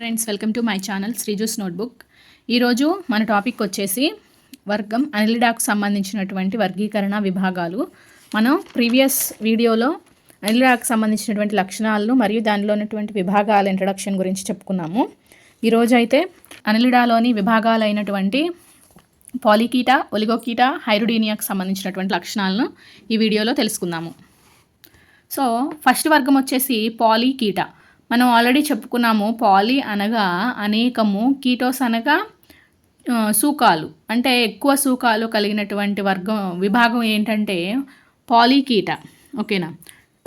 Friends welcome to my channel శ్రీజూస్ notebook ఈరోజు మన topic వచ్చేసి వర్గం అనిలిడాకు సంబంధించినటువంటి వర్గీకరణ విభాగాలు. మనం ప్రీవియస్ వీడియోలో అనిలిడాకు సంబంధించినటువంటి లక్షణాలను మరియు దానిలో ఉన్నటువంటి విభాగాల ఇంట్రడక్షన్ గురించి చెప్పుకున్నాము. ఈరోజు అయితే అనిలిడాలోని విభాగాలైనటువంటి పాలికీట ఒలిగోకీట హైరుడీనియాకు సంబంధించినటువంటి లక్షణాలను ఈ వీడియోలో తెలుసుకుందాము. సో ఫస్ట్ వర్గం వచ్చేసి పాలికీట. మనం ఆల్రెడీ చెప్పుకున్నాము పాలి అనగా అనేకము కీటోస్ అనగా సూకాలు. అంటే ఎక్కువ సూకాలు కలిగినటువంటి వర్గం విభాగం ఏంటంటే పాలీకీట. ఓకేనా?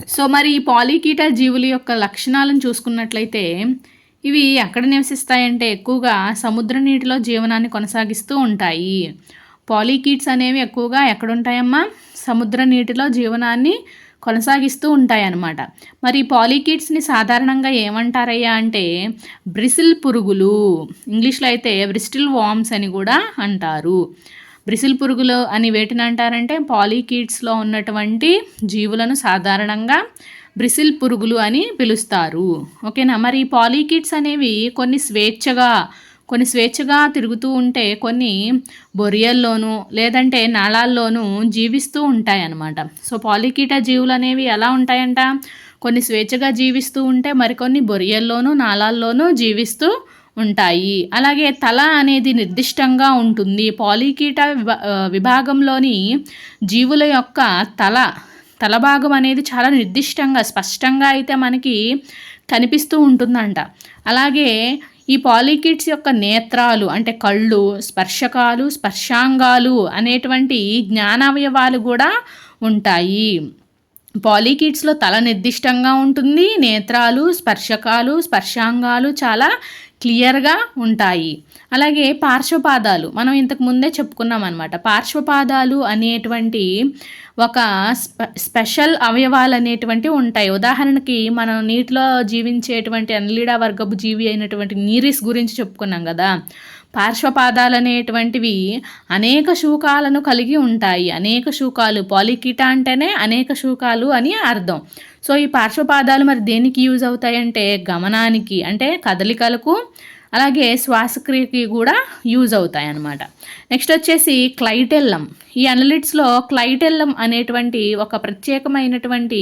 సో మరి ఈ పాలీకీట జీవుల యొక్క లక్షణాలను చూసుకున్నట్లయితే ఇవి ఎక్కడ నివసిస్తాయంటే ఎక్కువగా సముద్ర నీటిలో జీవనాన్ని కొనసాగిస్తూ ఉంటాయి. పాలీకీట్స్ అనేవి ఎక్కువగా ఎక్కడుంటాయమ్మా? సముద్ర నీటిలో జీవనాన్ని కొనసాగిస్తూ ఉంటాయన్నమాట. మరి పాలికిడ్స్ని సాధారణంగా ఏమంటారయ్యా అంటే బ్రిసిల్ పురుగులు ఇంగ్లీష్లో అయితే బ్రిస్టిల్ వామ్స్ అని కూడా అంటారు. బ్రిసిల్ పురుగులు అని వేటిని అంటారంటే పాలికిడ్స్లో ఉన్నటువంటి జీవులను సాధారణంగా బ్రిసిల్ పురుగులు అని పిలుస్తారు. ఓకేనా? మరి పాలికిడ్స్ అనేవి కొన్ని స్వేచ్ఛగా కొన్ని స్వేచ్ఛగా తిరుగుతూ ఉంటే కొన్ని బొరియల్లోనూ లేదంటే నాళాల్లోనూ జీవిస్తూ ఉంటాయన్నమాట. సో పాలికీట జీవులు అనేవి ఎలా ఉంటాయంట? కొన్ని స్వేచ్ఛగా జీవిస్తూ ఉంటే మరికొన్ని బొరియల్లోనూ నాళాల్లోనూ జీవిస్తూ ఉంటాయి. అలాగే తల అనేది నిర్దిష్టంగా ఉంటుంది. పాలికీట విభాగంలోని జీవుల యొక్క తల తల భాగం అనేది చాలా నిర్దిష్టంగా స్పష్టంగా అయితే మనకి కనిపిస్తూ ఉంటుందంట. అలాగే ఈ పాలికిడ్స్ యొక్క నేత్రాలు అంటే కళ్ళు స్పర్శకాలు స్పర్శాంగాలు అనేటువంటి జ్ఞానావయవాలు కూడా ఉంటాయి. పాలికిడ్స్లో తల నిర్దిష్టంగా ఉంటుంది. నేత్రాలు స్పర్శకాలు స్పర్శాంగాలు చాలా క్లియర్గా ఉంటాయి. అలాగే పార్శ్వపాదాలు మనం ఇంతకు ముందే చెప్పుకున్నాం అనమాట పార్శ్వపాదాలు అనేటువంటి ఒక స్పెషల్ అవయవాలు అనేటువంటివి ఉంటాయి. ఉదాహరణకి మనం నీటిలో జీవించేటువంటి అన్లీడా వర్గపు జీవి అయినటువంటి నీరిస్ గురించి చెప్పుకున్నాం కదా. పార్శ్వపాదాలు అనేటువంటివి అనేక శూకాలను కలిగి ఉంటాయి. అనేక శూకాలు పాలికిటా అంటేనే అనేక శూకాలు అని అర్థం. సో ఈ పార్శ్వపాదాలు మరి దేనికి యూజ్ అవుతాయంటే గమనానికి అంటే కదలికలకు అలాగే శ్వాసక్రియకి కూడా యూజ్ అవుతాయి అన్నమాట నెక్స్ట్ వచ్చేసి క్లైటెల్లం. ఈ అనలిట్స్లో క్లైటెల్లం అనేటువంటి ఒక ప్రత్యేకమైనటువంటి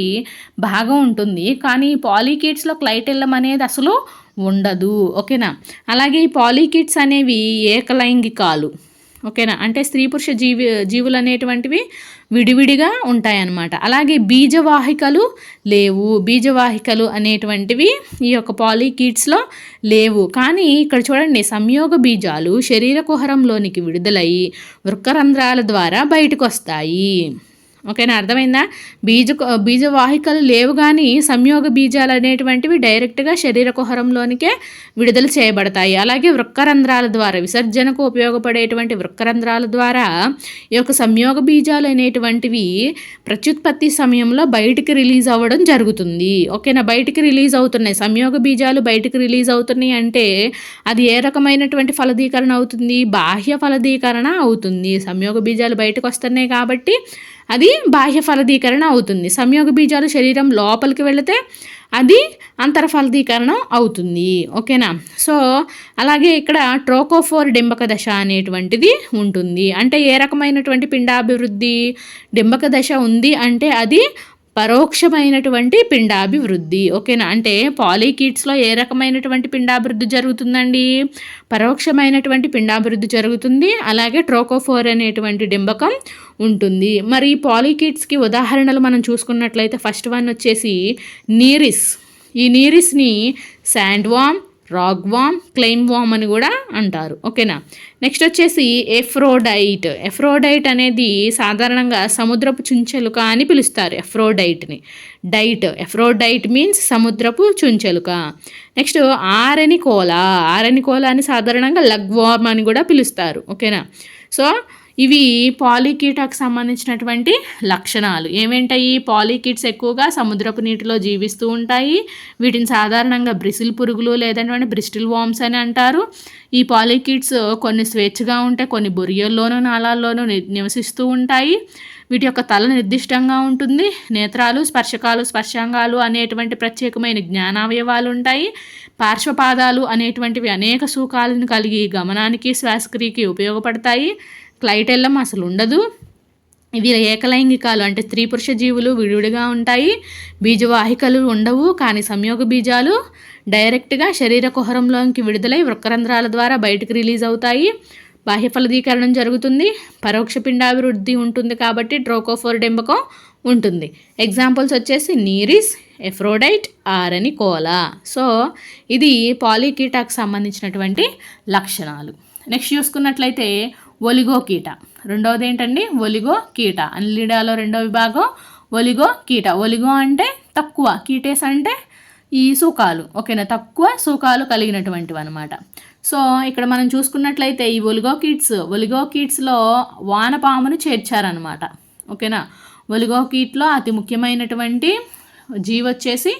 భాగం ఉంటుంది. కానీ పాలికిడ్స్లో క్లైటెల్లం అనేది అసలు ఉండదు. ఓకేనా? అలాగే ఈ పాలికిడ్స్ అనేవి ఏకలైంగికాలు. ఓకేనా? అంటే స్త్రీ పురుష జీవి జీవులు అనేటువంటివి విడివిడిగా ఉంటాయన్నమాట. అలాగే బీజవాహికలు లేవు. బీజవాహికలు అనేటువంటివి ఈ యొక్క పాలీకీట్స్లో లేవు. కానీ ఇక్కడ చూడండి సంయోగ బీజాలు శరీర కుహరంలోనికి విడుదలై వృక్కరంధ్రాల ద్వారా బయటకు వస్తాయి ఓకేనా? అర్థమైందా? బీజ బీజవాహికలు లేవు కానీ సంయోగ బీజాలు అనేటువంటివి డైరెక్ట్గా శరీర కుహరంలోనికే విడుదల చేయబడతాయి. అలాగే వృక్కరంధ్రాల ద్వారా విసర్జనకు ఉపయోగపడేటువంటి వృక్కరంధ్రాల ద్వారా ఈ యొక్క సంయోగ బీజాలు అనేటువంటివి ప్రత్యుత్పత్తి సమయంలో బయటికి రిలీజ్ అవ్వడం జరుగుతుంది. ఓకేనా? బయటికి రిలీజ్ అవుతున్నాయి. సంయోగ బీజాలు బయటికి రిలీజ్ అవుతున్నాయి అంటే అది ఏ రకమైనటువంటి ఫలదీకరణ అవుతుంది? బాహ్య ఫలదీకరణ అవుతుంది. సంయోగ బీజాలు బయటకు వస్తున్నాయి కాబట్టి అది బాహ్య ఫలదీకరణ అవుతుంది. సంయోగ బీజాలు శరీరం లోపలికి వెళితే అది అంతర ఫలదీకరణం అవుతుంది. ఓకేనా? సో అలాగే ఇక్కడ ట్రోకోఫోర్ డింబక దశ అనేటువంటిది ఉంటుంది. అంటే ఏ రకమైనటువంటి పిండాభివృద్ధి డింబక దశ ఉంది అంటే అది పరోక్షమైనటువంటి పిండాభివృద్ధి. ఓకేనా? అంటే పాలీకిడ్స్లో ఏ రకమైనటువంటి పిండాభివృద్ధి జరుగుతుందండి? పరోక్షమైనటువంటి పిండాభివృద్ధి జరుగుతుంది. అలాగే ట్రోకోఫోర్ అనేటువంటి డింబకం ఉంటుంది. మరి పాలీకిడ్స్కి ఉదాహరణలు మనం చూసుకున్నట్లయితే ఫస్ట్ వన్ వచ్చేసి నీరిస్. ఈ నీరిస్ని శాండ్వామ్ రాగ్ వామ్ క్లెయిమ్ వామ్ అని కూడా అంటారు. ఓకేనా? నెక్స్ట్ వచ్చేసి ఎఫ్రోడైట్. ఎఫ్రోడైట్ అనేది సాధారణంగా సముద్రపు చుంచెలుక అని పిలుస్తారు ఎఫ్రోడైట్ని. డైట్. ఎఫ్రోడైట్ మీన్స్ సముద్రపు చుంచెలుక. నెక్స్ట్ ఆరెనికోలా ఆరెనికోలా అని సాధారణంగా లగ్వామ్ అని కూడా పిలుస్తారు. ఓకేనా? సో ఇవి పాలికీటకు సంబంధించినటువంటి లక్షణాలు. ఏమేంటాయి పాలికీట్స్ ఎక్కువగా సముద్రపు నీటిలో జీవిస్తూ ఉంటాయి. వీటిని సాధారణంగా బ్రిసిల్ పురుగులు లేదంటే బ్రిస్టిల్ వామ్స్ అని అంటారు. ఈ పాలికీట్స్ కొన్ని స్వేచ్ఛగా ఉంటే కొన్ని బొరియల్లోనూ నాళాల్లోనూ నివసిస్తూ ఉంటాయి. వీటి యొక్క తల నిర్దిష్టంగా ఉంటుంది. నేత్రాలు స్పర్శకాలు స్పర్శాంగాలు అనేటువంటి ప్రత్యేకమైన జ్ఞానావయవాలు ఉంటాయి. పార్శ్వపాదాలు అనేటువంటివి అనేక సూకాలను కలిగి గమనానికి శ్వాసక్రియకి ఉపయోగపడతాయి. క్లైటెల్లం అసలు ఉండదు. ఇవి ఏకలైంగికాలు అంటే స్త్రీ పురుష జీవులు విడివిడిగా ఉంటాయి. బీజవాహికలు ఉండవు కానీ సంయోగ బీజాలు డైరెక్ట్గా శరీర కుహరంలోకి విడుదలై వృక్కరంధ్రాల ద్వారా బయటకు రిలీజ్ అవుతాయి. బాహ్య ఫలదీకరణం జరుగుతుంది. పరోక్ష పిండాభివృద్ధి ఉంటుంది కాబట్టి ట్రోకోఫోర్ డెంబకం ఉంటుంది. ఎగ్జాంపుల్స్ వచ్చేసి నీరిస్ ఎఫ్రోడైట్ ఆరని కోలా. సో ఇది పాలికీటాకు సంబంధించినటువంటి లక్షణాలు. నెక్స్ట్ చూసుకున్నట్లయితే ఒలిగో కీట రెండవది ఏంటండి ఒలిగో కీట అన్లిడాలో రెండో విభాగం ఒలిగో కీట ఒలిగో అంటే తక్కువ కీటేస్ అంటే ఈ సూకాలు. ఓకేనా? తక్కువ సూకాలు కలిగినటువంటివి అనమాట సో ఇక్కడ మనం చూసుకున్నట్లయితే ఈ ఒలిగో కీట్స్ ఒలిగో కీట్స్లో వానపామును చేర్చారనమాట ఓకేనా? ఒలిగో కీట్లో అతి ముఖ్యమైనటువంటి జీవి వచ్చేసి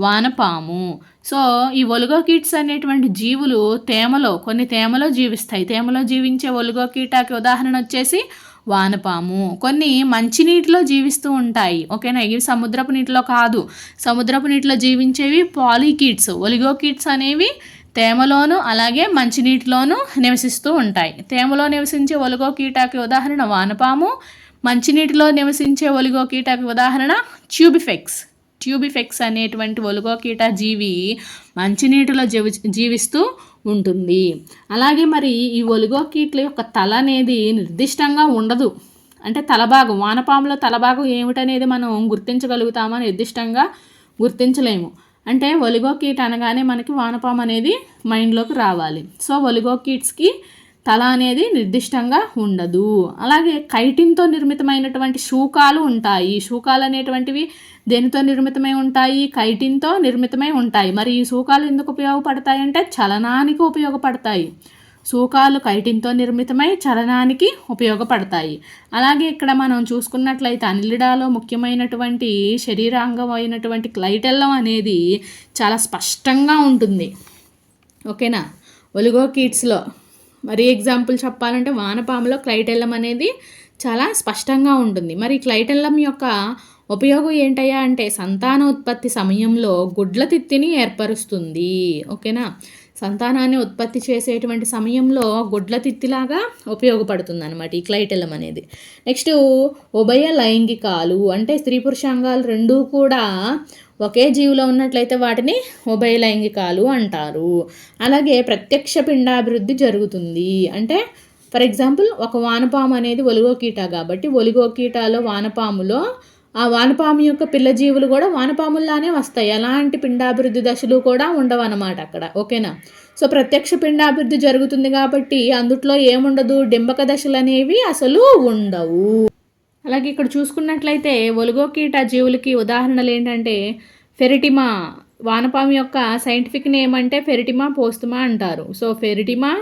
వానపాము. సో ఈ ఒలుగో కీట్స్ అనేటువంటి జీవులు తేమలో కొన్ని తేమలో జీవిస్తాయి. తేమలో జీవించే ఒలుగో కీటాకి ఉదాహరణ వచ్చేసి వానపాము. కొన్ని మంచినీటిలో జీవిస్తూ ఉంటాయి. ఓకేనా? ఇవి సముద్రపు నీటిలో కాదు. సముద్రపు నీటిలో జీవించేవి పాలీకీట్స్ ఒలిగో కీట్స్ అనేవి తేమలోను అలాగే మంచినీటిలోనూ నివసిస్తూ ఉంటాయి. తేమలో నివసించే ఒలిగో కీటాకి ఉదాహరణ వానపాము. మంచినీటిలో నివసించే ఒలిగో కీటాకి ఉదాహరణ ట్యూబిఫెక్స్. ట్యూబిఫెక్స్ అనేటువంటి ఒలుగోకీట జీవి మంచినీటిలో జీవి జీవిస్తూ ఉంటుంది. అలాగే మరి ఈ ఒలుగోకీట్ల యొక్క తల అనేది నిర్దిష్టంగా ఉండదు. అంటే తలభాగం వానపాముల తలభాగం ఏమిటనేది మనం గుర్తించగలుగుతామో? నిర్దిష్టంగా గుర్తించలేము. అంటే ఒలిగోకీట్ అనగానే మనకి వానపాము అనేది మైండ్లోకి రావాలి. సో ఒలిగోకీట్స్కి తల అనేది నిర్దిష్టంగా ఉండదు. అలాగే కైటిన్తో నిర్మితమైనటువంటి శూకాలు ఉంటాయి. శూకాలు అనేటువంటివి దేనితో నిర్మితమై ఉంటాయి? కైటిన్తో నిర్మితమై ఉంటాయి. మరి ఈ శూకాలు ఎందుకు ఉపయోగపడతాయి అంటే చలనానికి ఉపయోగపడతాయి. శూకాలు కైటిన్తో నిర్మితమై చలనానికి ఉపయోగపడతాయి. అలాగే ఇక్కడ మనం చూసుకున్నట్లయితే అనిలిడాలో ముఖ్యమైనటువంటి శరీరాంగం అయినటువంటి క్లైటెల్లం అనేది చాలా స్పష్టంగా ఉంటుంది. ఓకేనా? ఒలిగో కిడ్స్లో మరి ఎగ్జాంపుల్ చెప్పాలంటే వానపాములో క్లైటెల్లం అనేది చాలా స్పష్టంగా ఉంటుంది. మరి క్లైటెల్లం యొక్క ఉపయోగం ఏంటయ్యా అంటే సంతానోత్పత్తి సమయంలో గుడ్ల తిత్తిని ఏర్పరుస్తుంది. ఓకేనా? సంతానాన్ని ఉత్పత్తి చేసేటువంటి సమయంలో గుడ్ల తిత్తిలాగా ఉపయోగపడుతుంది అనమాట ఈ క్లైటెలం అనేది. నెక్స్ట్ ఉభయ లైంగికాలు అంటే స్త్రీ పురుషాంగాలు రెండూ కూడా ఒకే జీవిలో ఉన్నట్లయితే వాటిని ఉభయ లైంగికాలు అంటారు. అలాగే ప్రత్యక్ష పిండాభివృద్ధి జరుగుతుంది. అంటే ఫర్ ఎగ్జాంపుల్ ఒక వానపాము అనేది ఒలిగో కీట కాబట్టి ఒలిగో కీటాలో వానపాములో ఆ వానపాము యొక్క పిల్ల జీవులు కూడా వానపాముల్లానే వస్తాయి. ఎలాంటి పిండాభివృద్ధి దశలు కూడా ఉండవు అన్నమాట అక్కడ. ఓకేనా? సో ప్రత్యక్ష పిండాభివృద్ధి జరుగుతుంది కాబట్టి అందుట్లో ఏముండదు? డింబక దశలు అనేవి అసలు ఉండవు. అలాగే ఇక్కడ చూసుకున్నట్లయితే ఒలుగోకీట జీవులకి ఉదాహరణలు ఏంటంటే ఫెరిటిమా వానపాము యొక్క సైంటిఫిక్ నేమ్ అంటే ఫెరిటిమా పోస్తుమా అంటారు. సో ఫెరిటిమా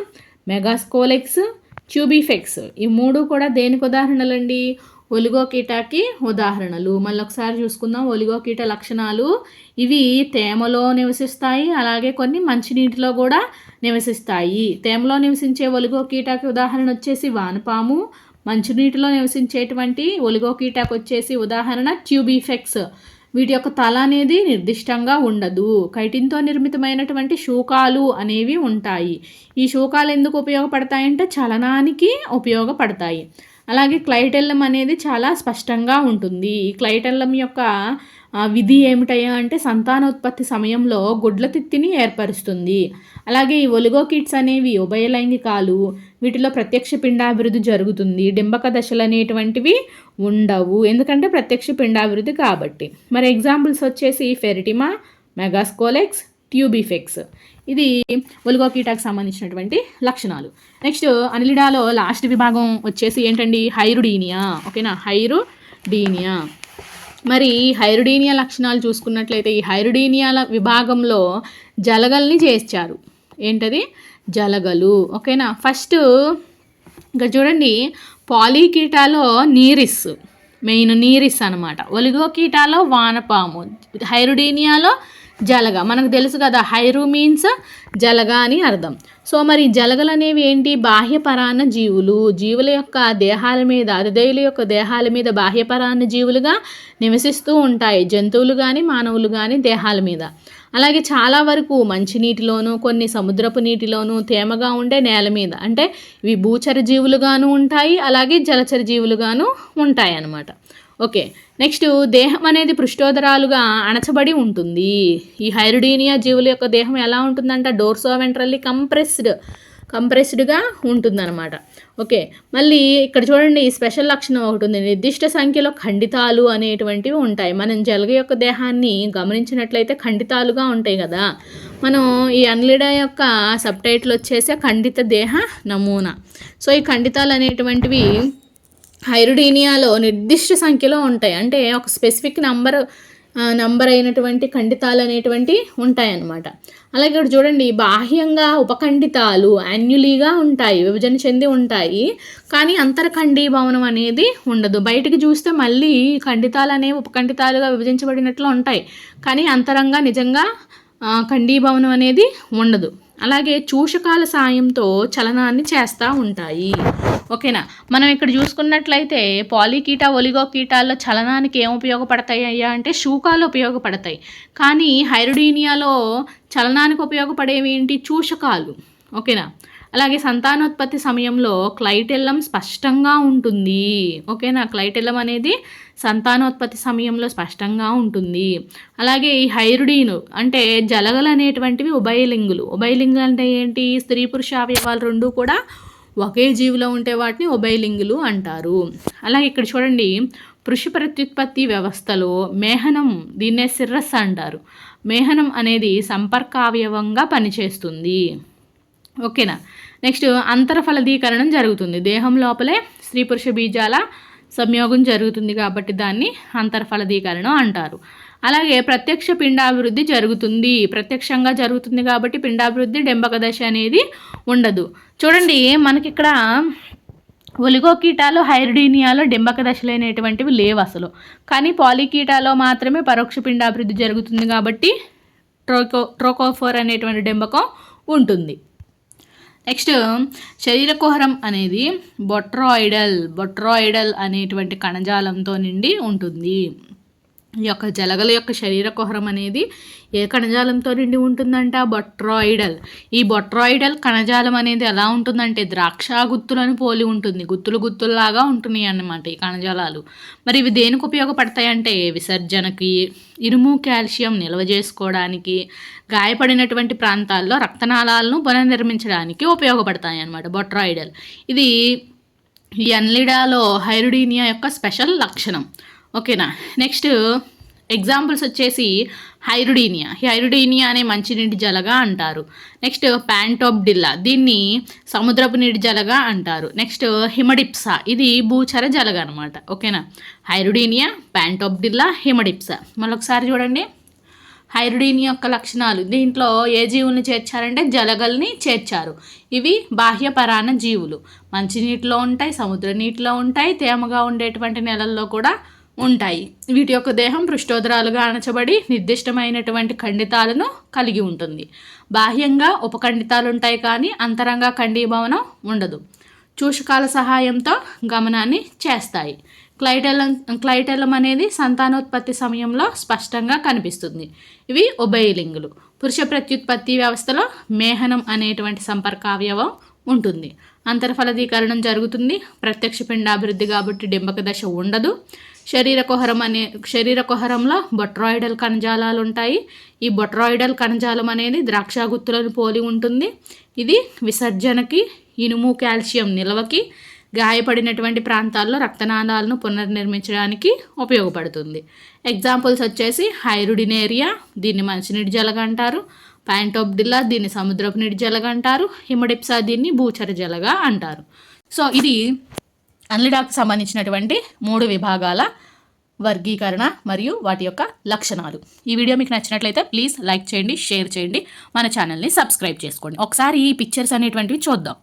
మెగాస్కోలెక్స్ ట్యూబిఫెక్స్ ఈ మూడు కూడా దేనికి ఉదాహరణలండి? ఒలిగో కీటాకి ఉదాహరణలు. మళ్ళీ ఒకసారి చూసుకుందాం ఒలిగో కీట లక్షణాలు. ఇవి తేమలో నివసిస్తాయి అలాగే కొన్ని మంచినీటిలో కూడా నివసిస్తాయి. తేమలో నివసించే ఒలిగో కీటాకి ఉదాహరణ వచ్చేసి వానపాము మంచినీటిలో నివసించేటువంటి ఒలిగోకీటాకు వచ్చేసి ఉదాహరణ ట్యూబీఫెక్స్ వీటి యొక్క తల అనేది నిర్దిష్టంగా ఉండదు. కైటిన్తో నిర్మితమైనటువంటి శూకాలు అనేవి ఉంటాయి. ఈ శూకాలు ఎందుకు ఉపయోగపడతాయంటే చలనానికి ఉపయోగపడతాయి. అలాగే క్లైటెల్లం అనేది చాలా స్పష్టంగా ఉంటుంది. ఈ క్లైటెల్లం యొక్క విధి ఏమిటయ్యా అంటే సంతానోత్పత్తి సమయంలో గుడ్ల తిత్తిని ఏర్పరుస్తుంది. అలాగే ఈ ఒలిగో కిట్స్ అనేవి ఉభయలైంగికాలు వీటిలో ప్రత్యక్ష పిండాభివృద్ధి జరుగుతుంది. డింబక దశలు అనేటువంటివి ఉండవు. ఎందుకంటే ప్రత్యక్ష పిండాభివృద్ధి కాబట్టి. మరి ఎగ్జాంపుల్స్ వచ్చేసి ఫెరిటిమా మెగాస్కోలెక్స్ ట్యూబిఫెక్స్. ఇది ఒలిగోకీటాకు సంబంధించినటువంటి లక్షణాలు. నెక్స్ట్ అనిలిడాలో లాస్ట్ విభాగం వచ్చేసి ఏంటండి? హైరుడీనియా. ఓకేనా? హైరుడీనియా. మరి హైరుడీనియా లక్షణాలు చూసుకున్నట్లయితే ఈ హైరుడీనియాల విభాగంలో జలగల్ని చేర్చారు. ఏంటది? జలగలు. ఓకేనా? ఫస్ట్ ఇంకా చూడండి పాలీకీటాలో నీరిస్. మెయిన్ నీరిస్ అనమాట ఒలిగో కీటాలో వానపాము. హైరుడీనియాలో జలగ. మనకు తెలుసు కదా హైరు మీన్స్ జలగ అని అర్థం. సో మరి జలగలు అనేవి ఏంటి? బాహ్యపరాన్న జీవులు. జీవుల యొక్క దేహాల మీద అతిథేయుల యొక్క దేహాల మీద బాహ్యపరాన్న జీవులుగా నివసిస్తూ ఉంటాయి. జంతువులు కానీ మానవులు కానీ దేహాల మీద. అలాగే చాలా వరకు మంచినీటిలోనూ కొన్ని సముద్రపు నీటిలోనూ తేమగా ఉండే నేల మీద. అంటే ఇవి భూచర జీవులుగాను ఉంటాయి అలాగే జలచర జీవులుగాను ఉంటాయి అన్నమాట ఓకే. నెక్స్ట్ దేహం అనేది పృష్ఠోదరాలుగా అణచబడి ఉంటుంది. ఈ హైరుడీనియా జీవుల యొక్క దేహం ఎలా ఉంటుందంట? డోర్సో వెంట్రల్లీ కంప్రెస్డ్ కంప్రెస్డ్గా ఉంటుందన్నమాట. ఓకే. మళ్ళీ ఇక్కడ చూడండి ఈ స్పెషల్ లక్షణం ఒకటి ఉంది. నిర్దిష్ట సంఖ్యలో ఖండితాలు అనేటువంటివి ఉంటాయి. మనం జలగ యొక్క దేహాన్ని గమనించినట్లయితే ఖండితాలుగా ఉంటాయి కదా. మనం ఈ అన్లిడా యొక్క సబ్ టైటిల్ వచ్చేసి ఖండిత దేహ నమూనా. సో ఈ ఖండితాలు అనేటువంటివి హైరుడీనియాలో నిర్దిష్ట సంఖ్యలో ఉంటాయి. అంటే ఒక స్పెసిఫిక్ నంబర్ నంబర్ అయినటువంటి ఖండితాలు అనేటువంటి ఉంటాయన్నమాట. అలాగే ఇక్కడ చూడండి బాహ్యంగా ఉపఖండితాలు యాన్యులీగా ఉంటాయి విభజన చెంది ఉంటాయి. కానీ అంతర్ఖండీభవనం అనేది ఉండదు. బయటికి చూస్తే మళ్ళీ ఖండితాలు అనేవి ఉపఖండితాలుగా విభజించబడినట్లు ఉంటాయి. కానీ అంతరంగా నిజంగా ఖండీభవనం అనేది ఉండదు. అలాగే చూషకాల సాయంతో చలనాన్ని చేస్తూ ఉంటాయి. ఓకేనా? మనం ఇక్కడ చూసుకున్నట్లయితే పాలికీట ఒలిగో కీటాల్లో చలనానికి ఏం ఉపయోగపడతాయి అయ్యా అంటే శూకాలు ఉపయోగపడతాయి. కానీ హైరుడీనియాలో చలనానికి ఉపయోగపడేవి ఏంటి? చూషకాలు. ఓకేనా? అలాగే సంతానోత్పత్తి సమయంలో క్లైటెల్లం స్పష్టంగా ఉంటుంది. ఓకేనా? క్లైటెల్లం అనేది సంతానోత్పత్తి సమయంలో స్పష్టంగా ఉంటుంది. అలాగే ఈ హైరుడీను అంటే జలగలు అనేటువంటివి ఉభయలింగులు ఉభయలింగులు అంటే ఏంటి? స్త్రీ పురుష అవయవాలు రెండు కూడా ఒకే జీవిలో ఉంటే వాటిని ఉభయలింగులు అంటారు. అలాగే ఇక్కడ చూడండి పురుష ప్రత్యుత్పత్తి వ్యవస్థలో మేహనం దీన్నే సిర్రస్ అంటారు. మేహనం అనేది సంపర్క అవయవంగా పనిచేస్తుంది. ఓకేనా? నెక్స్ట్ అంతరఫలదీకరణం జరుగుతుంది. దేహం లోపలే స్త్రీ పురుష బీజాల సంయోగం జరుగుతుంది కాబట్టి దాన్ని అంతర్ఫలదీకరణం అంటారు. అలాగే ప్రత్యక్ష పిండాభివృద్ధి జరుగుతుంది. ప్రత్యక్షంగా జరుగుతుంది కాబట్టి పిండాభివృద్ధి డెంబక దశ అనేది ఉండదు. చూడండి మనకి ఇక్కడ ఒలిగో కీటాలు హైరుడీనియాలో డెంబక దశలు అనేటువంటివి లేవు అసలు. కానీ పాలికీటాలో మాత్రమే పరోక్ష పిండాభివృద్ధి జరుగుతుంది కాబట్టి ట్రోకో ట్రోకోఫోర్ అనేటువంటి డెంబకం ఉంటుంది. నెక్స్ట్ శరీరకుహరం అనేది బొట్రాయిడల్ బొట్రాయిడల్ అనేటువంటి కణజాలంతో నిండి ఉంటుంది. ఈ యొక్క జలగల యొక్క శరీర కుహరం అనేది ఏ కణజాలంతో నిండి ఉంటుందంట? బొట్రాయిడల్. ఈ బొట్రాయిడల్ కణజాలం అనేది ఎలా ఉంటుందంటే ద్రాక్ష గుత్తులను పోలి ఉంటుంది. గుత్తులు గుత్తుల్లాగా ఉంటున్నాయి అన్నమాట ఈ కణజాలాలు. మరి ఇవి దేనికి ఉపయోగపడతాయంటే విసర్జనకి ఇనుము కాల్షియం నిల్వ చేసుకోవడానికి గాయపడినటువంటి ప్రాంతాల్లో రక్తనాళాలను పునర్నిర్మించడానికి ఉపయోగపడతాయి అన్నమాట బొట్రాయిడల్. ఇది ఎన్లిడాలో హైరుడీనియా యొక్క స్పెషల్ లక్షణం. ఓకేనా? నెక్స్ట్ ఎగ్జాంపుల్స్ వచ్చేసి హైరుడీనియా. హైరుడీనియా అనే మంచినీటి జలగా అంటారు. నెక్స్ట్ ప్యాంటోబ్డిల్లా దీన్ని సముద్రపు నీటి జలగా అంటారు. నెక్స్ట్ హిమడిప్సా. ఇది భూచర జలగ అనమాట ఓకేనా? హైరుడీనియా ప్యాంటోబ్డిల్లా హిమడిప్సా. మళ్ళొకసారి చూడండి. హైరుడీని యొక్క లక్షణాలు. దీంట్లో ఏ జీవుల్ని చేర్చారంటే జలగల్ని చేర్చారు. ఇవి బాహ్య పరాణ జీవులు. మంచినీటిలో ఉంటాయి సముద్ర నీటిలో ఉంటాయి తేమగా ఉండేటువంటి నెలల్లో కూడా ఉంటాయి. వీటి యొక్క దేహం పృష్ఠోదరాలుగా అణచబడి నిర్దిష్టమైనటువంటి ఖండితాలను కలిగి ఉంటుంది. బాహ్యంగా ఉపఖండితాలు ఉంటాయి కానీ అంతరంగా ఖండీభవనం ఉండదు. చూషకాల సహాయంతో గమనాన్ని చేస్తాయి. క్లైటెలం క్లైటెలం అనేది సంతానోత్పత్తి సమయంలో స్పష్టంగా కనిపిస్తుంది. ఇవి ఉభయలింగులు. పురుష ప్రత్యుత్పత్తి వ్యవస్థలో మేహనం అనేటువంటి సంపర్క అవయవం ఉంటుంది. అంతర్ఫలదీకరణం జరుగుతుంది. ప్రత్యక్ష పిండాభివృద్ధి కాబట్టి డింబక దశ ఉండదు. శరీర కుహరం అనే శరీర కుహరంలో బొట్రాయిడల్ కణజాలాలు ఉంటాయి. ఈ బొట్రాయిడల్ కణజాలం అనేది ద్రాక్ష గుత్తులను పోలి ఉంటుంది. ఇది విసర్జనకి ఇనుము కాల్షియం నిల్వకి గాయపడినటువంటి ప్రాంతాల్లో రక్తనాళాలను పునర్నిర్మించడానికి ఉపయోగపడుతుంది. ఎగ్జాంపుల్స్ వచ్చేసి హైరుడినేరియా దీన్ని మంచినీటి జలగ అంటారు. ప్యాంటోబ్డిల్లా దీన్ని సముద్రపు నీటి జలగ అంటారు. హిమడిప్సా దీన్ని భూచర జలగా అంటారు. సో ఇది అన్లిడాకు సంబంధించినటువంటి మూడు విభాగాల వర్గీకరణ మరియు వాటి యొక్క లక్షణాలు. ఈ వీడియో మీకు నచ్చినట్లయితే ప్లీజ్ లైక్ చేయండి షేర్ చేయండి. మన ఛానల్ని సబ్స్క్రైబ్ చేసుకోండి. ఒకసారి ఈ పిక్చర్స్ అనేటువంటివి చూద్దాం.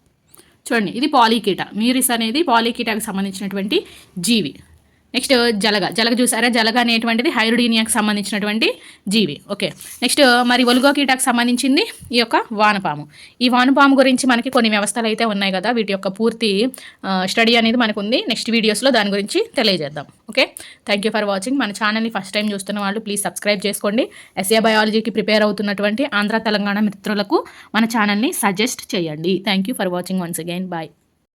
చూడండి ఇది పాలీకీట. మీరిస్ అనేది పాలీకీటకు సంబంధించినటువంటి జీవి. నెక్స్ట్ జలగ జలగ చూసారా? జలగ అనేటువంటిది హైరుడీనియాకి సంబంధించినటువంటి జీవి. ఓకే. నెక్స్ట్ మరి ఒలుగో కీటకు సంబంధించింది ఈ యొక్క వానపాము. ఈ వానపాము గురించి మనకి కొన్ని వ్యవస్థలు అయితే ఉన్నాయి కదా వీటి యొక్క పూర్తి స్టడీ అనేది మనకు ఉంది నెక్స్ట్ వీడియోస్లో దాని గురించి తెలియజేద్దాం. Okay? Thank you for watching. మన ఛానల్ని ఫస్ట్ టైం చూస్తున్న వాళ్ళు ప్లీజ్ సబ్స్క్రైబ్ చేసుకోండి. ఎస్ఏ బయాలజీకి ప్రిపేర్ అవుతున్నటువంటి ఆంధ్ర తెలంగాణ మిత్రులకు మన ఛానల్ని సజెస్ట్ చేయండి. Thank you for watching once again. Bye.